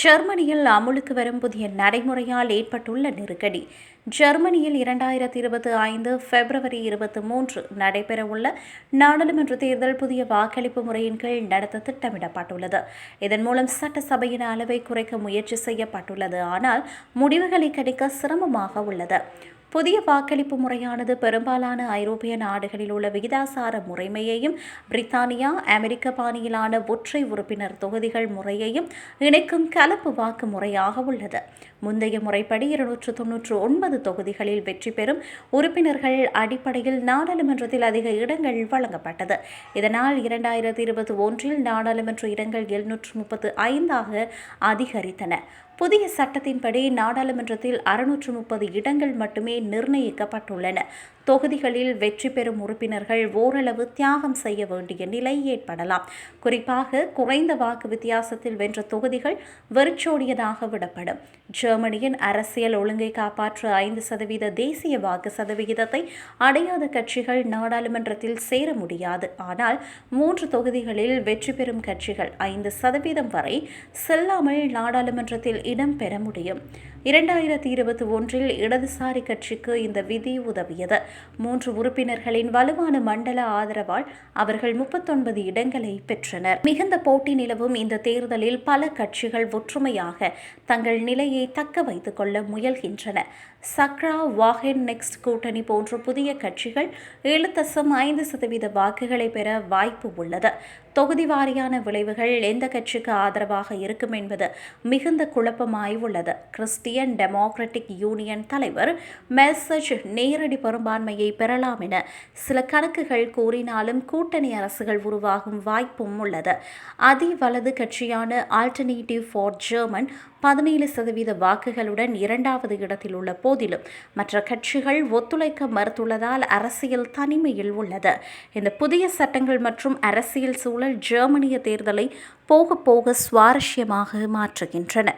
ஜெர்மனியில் அமுலுக்கு வரும் புதிய நடைமுறையால் ஏற்பட்டுள்ள நெருக்கடி. ஜெர்மனியில் இரண்டாயிரத்தி இருபத்தி ஐந்து பிப்ரவரி இருபத்தி மூன்று நடைபெறவுள்ள நாடாளுமன்ற தேர்தல் புதிய வாக்களிப்பு முறையின் கீழ் நடத்த திட்டமிடப்பட்டுள்ளது. இதன் மூலம் சட்டசபையின் அளவை குறைக்க முயற்சி செய்யப்பட்டுள்ளது. ஆனால் முடிவுகளை கிடைக்க சிரமமாக உள்ளது. புதிய வாக்களிப்பு முறையானது பெரும்பாலான ஐரோப்பிய நாடுகளில் உள்ள விகிதாசார முறைமையையும் பிரித்தானியா அமெரிக்க பாணியிலான ஒற்றை உறுப்பினர் தொகுதிகள் முறையையும் இணைக்கும் கலப்பு வாக்கு முறையாக உள்ளது. முந்தைய முறைப்படி இருநூற்று தொன்னூற்று ஒன்பது தொகுதிகளில் வெற்றி பெறும் உறுப்பினர்கள் அடிப்படையில் நாடாளுமன்றத்தில் அதிக இடங்கள் வழங்கப்பட்டது. இதனால் இரண்டாயிரத்தி இருபத்தி ஒன்றில் நாடாளுமன்ற இடங்கள் எழுநூற்று முப்பத்து ஐந்தாக அதிகரித்தன. புதிய சட்டத்தின்படி நாடாளுமன்றத்தில் அறுநூற்று முப்பது இடங்கள் மட்டுமே நிர்ணயிக்கப்பட்டுள்ளன. தொகுதிகளில் வெற்றி பெறும் உறுப்பினர்கள் ஓரளவு தியாகம் செய்ய வேண்டிய நிலை ஏற்படலாம். குறிப்பாக குறைந்த வாக்கு வித்தியாசத்தில் வென்ற தொகுதிகள் வெறிச்சோடியதாக விடப்படும். ஜெர்மனியின் அரசியல் ஒழுங்கை காப்பாற்ற ஐந்து சதவீத தேசிய வாக்கு சதவிகிதத்தை அடையாத கட்சிகள் நாடாளுமன்றத்தில் சேர முடியாது. ஆனால் மூன்று தொகுதிகளில் வெற்றி பெறும் கட்சிகள் ஐந்து சதவீதம் வரை செல்லாமல் நாடாளுமன்றத்தில் இடம் பெற முடியும். இரண்டாயிரத்தி இருபத்தி ஒன்றில் இடதுசாரி கட்சிக்கு இந்த விதி உதவியது. மூன்று உறுப்பினர்களின் வலுவான மண்டல ஆதரவால் அவர்கள் முப்பத்தொன்பது இடங்களை பெற்றனர். மிகுந்த போட்டி நிலவும் இந்த தேர்தலில் பல கட்சிகள் ஒற்றுமையாக தங்கள் நிலையை தக்க வைத்துக் கொள்ள முயல்கின்றன. சக்ரா வாஹென் நெக்ஸ்ட் கூட்டணி போன்ற புதிய கட்சிகள் ஏழு தசம் ஐந்து சதவீத வாக்குகளை பெற வாய்ப்பு உள்ளது. தொகுதி வாரியான விளைவுகள் எந்த கட்சிக்கு ஆதரவாக இருக்கும் என்பது மிகுந்த குழப்பமாய் உள்ளது. கிறிஸ்டியன் டெமோக்ராட்டிக் யூனியன் தலைவர் மெசஜ் நேரடி பெரும்பான்மையை பெறலாம் என சில கணக்குகள் கூறினாலும் கூட்டணி அரசுகள் உருவாகும் வாய்ப்பும் உள்ளது. அதி வலது கட்சியான ஆல்டர்னேட்டிவ் ஃபார் ஜெர்மன் பதினேழு சதவீத வாக்குகளுடன் இரண்டாவது இடத்தில் உள்ள போதிலும் மற்ற கட்சிகள் ஒத்துழைக்க மறுத்துள்ளதால் அரசியல் தனிமையில் உள்ளது. இந்த புதிய சட்டங்கள் மற்றும் அரசியல் சூழல் ஜெர்மனிய தேர்தலை போக போக சுவாரஸ்யமாக மாற்றுகின்றன.